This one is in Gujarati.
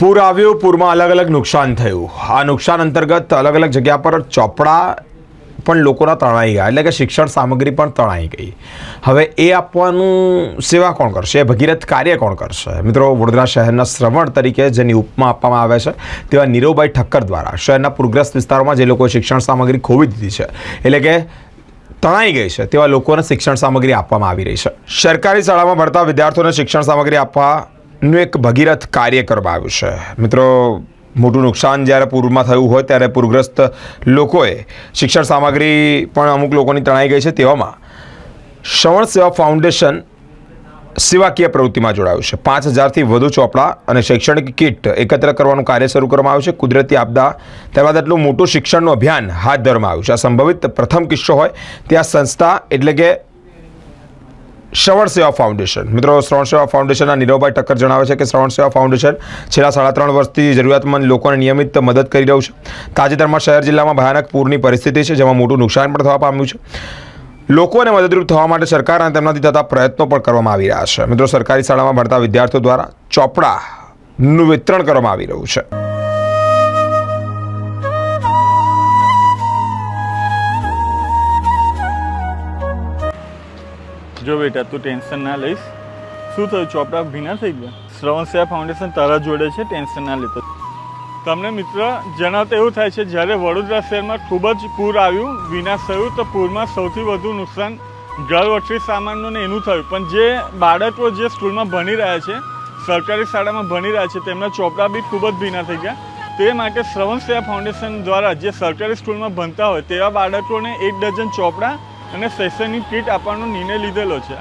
પૂર આવ્યું, પૂરમાં અલગ અલગ નુકસાન થયું. આ નુકસાન અંતર્ગત અલગ અલગ જગ્યા પર ચોપડા પણ લોકોના તણાઈ ગયા, એટલે કે શિક્ષણ સામગ્રી પણ તણાઈ ગઈ. હવે એ આપવાનું સેવા કોણ કરશે? એ ભગીરથ કાર્ય કોણ કરશે? મિત્રો, વડોદરા શહેરના શ્રવણ તરીકે જેની ઉપમા આપવામાં આવે છે, તેવા નીરવભાઈ ઠક્કર દ્વારા શહેરના પૂરગ્રસ્ત વિસ્તારોમાં જે લોકોએ શિક્ષણ સામગ્રી ખોવી દીધી છે, એટલે કે તણાઈ ગઈ છે, તેવા લોકોને શિક્ષણ સામગ્રી આપવામાં આવી રહી છે. સરકારી શાળામાં ભણતા વિદ્યાર્થીઓને શિક્ષણ સામગ્રી આપવાનું એક ભગીરથ કાર્ય કરવામાં આવ્યું છે. મિત્રો, મોટું નુકસાન જ્યારે પૂરમાં થયું હોય ત્યારે પૂરગ્રસ્ત લોકોએ શિક્ષણ સામગ્રી પણ અમુક લોકોની તણાઈ ગઈ છે તેવામાં. શ્રવણ સેવા ફાઉન્ડેશન સેવાકીય પ્રવૃત્તિમાં જોડાયું છે. પાંચ હજારથી વધુ ચોપડા અને શૈક્ષણિક કીટ એકત્ર કરવાનું કાર્ય શરૂ કરવામાં આવ્યું છે. કુદરતી આપદા ત્યારબાદ એટલું મોટું શિક્ષણનું અભિયાન હાથ ધરવામાં આવ્યું છે. આ સંભવિત પ્રથમ કિસ્સો હોય ત્યાં સંસ્થા એટલે કે શ્રવણ સેવા ફાઉન્ડેશન. મિત્રો, શ્રવણ સેવા ફાઉન્ડેશનના નીરવભાઈ ઠક્કર જણાવે છે કે શ્રવણ સેવા ફાઉન્ડેશન છેલ્લા સાડા ત્રણ વર્ષથી જરૂરિયાતમંદ લોકોને નિયમિત મદદ કરી રહ્યું છે. તાજેતરમાં શહેર જિલ્લામાં ભયાનક પૂરની પરિસ્થિતિ છે, જેમાં મોટું નુકસાન પણ થવા પામ્યું છે. લોકોને મદદરૂપ થવા માટે સરકાર અને તેમનાથી થતા પ્રયત્નો પણ કરવામાં આવી રહ્યા છે. મિત્રો, સરકારી શાળામાં ભણતા વિદ્યાર્થીઓ દ્વારા ચોપડાનું વિતરણ કરવામાં આવી રહ્યું છે. જો બેટા, તું ટેન્શન ના લઈશ. શું થયું? ચોપડા ભીના થઈ ગયા? શ્રવણ સેવા ફાઉન્ડેશન તારા જોડે છે, ટેન્શન ના લેતો તમને મિત્ર જણાવતા એવું થાય છે, જ્યારે વડોદરા શહેરમાં ખૂબ જ પૂર આવ્યું, વિનાશ થયું, તો પૂરમાં સૌથી વધુ નુકસાન ઘર વઠરી સામાનનું ને એનું થયું. પણ જે બાળકો જે સ્કૂલમાં ભણી રહ્યા છે, સરકારી શાળામાં ભણી રહ્યા છે, તેમના ચોપડા બી ખૂબ જ ભીના થઈ ગયા. તે માટે શ્રવણ સેવા ફાઉન્ડેશન દ્વારા જે સરકારી સ્કૂલમાં ભણતા હોય, તેવા બાળકોને એક ડઝન ચોપડા અને સેશનની કીટ આપવાનો નિર્ણય લીધેલો છે.